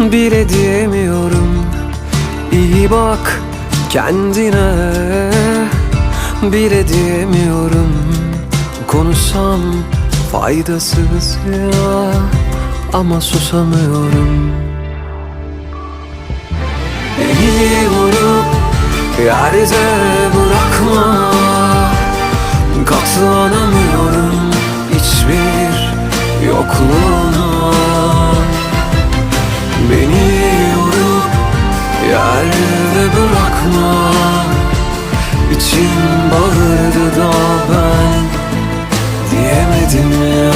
bile diyemiyorum. İyi bak kendine. Bile diyemiyorum. Konuşsam faydasız ya ama susamıyorum. Beni vurup yerde bırakma. Katlanamıyorum. Hiçbir yokluğuna yerde bırakma İçim bağırdı da ben. Diyemedim ya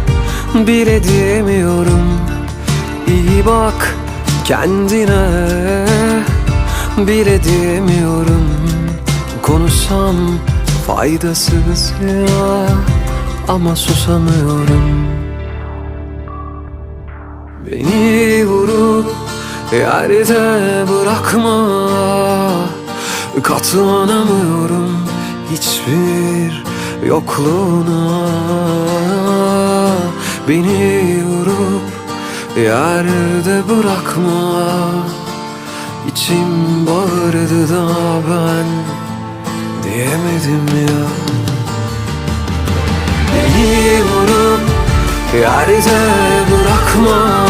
bile diyemiyorum. İyi bak kendine. Bile diyemiyorum. Konuşsam faydasız ya ama susamıyorum. Beni vurup yerde bırakma Katlanamıyorum hiçbir yokluğuna Beni vurup yerde bırakma. İçim bağırdı da ben diyemedim ya. Beni vurup yerde bırakma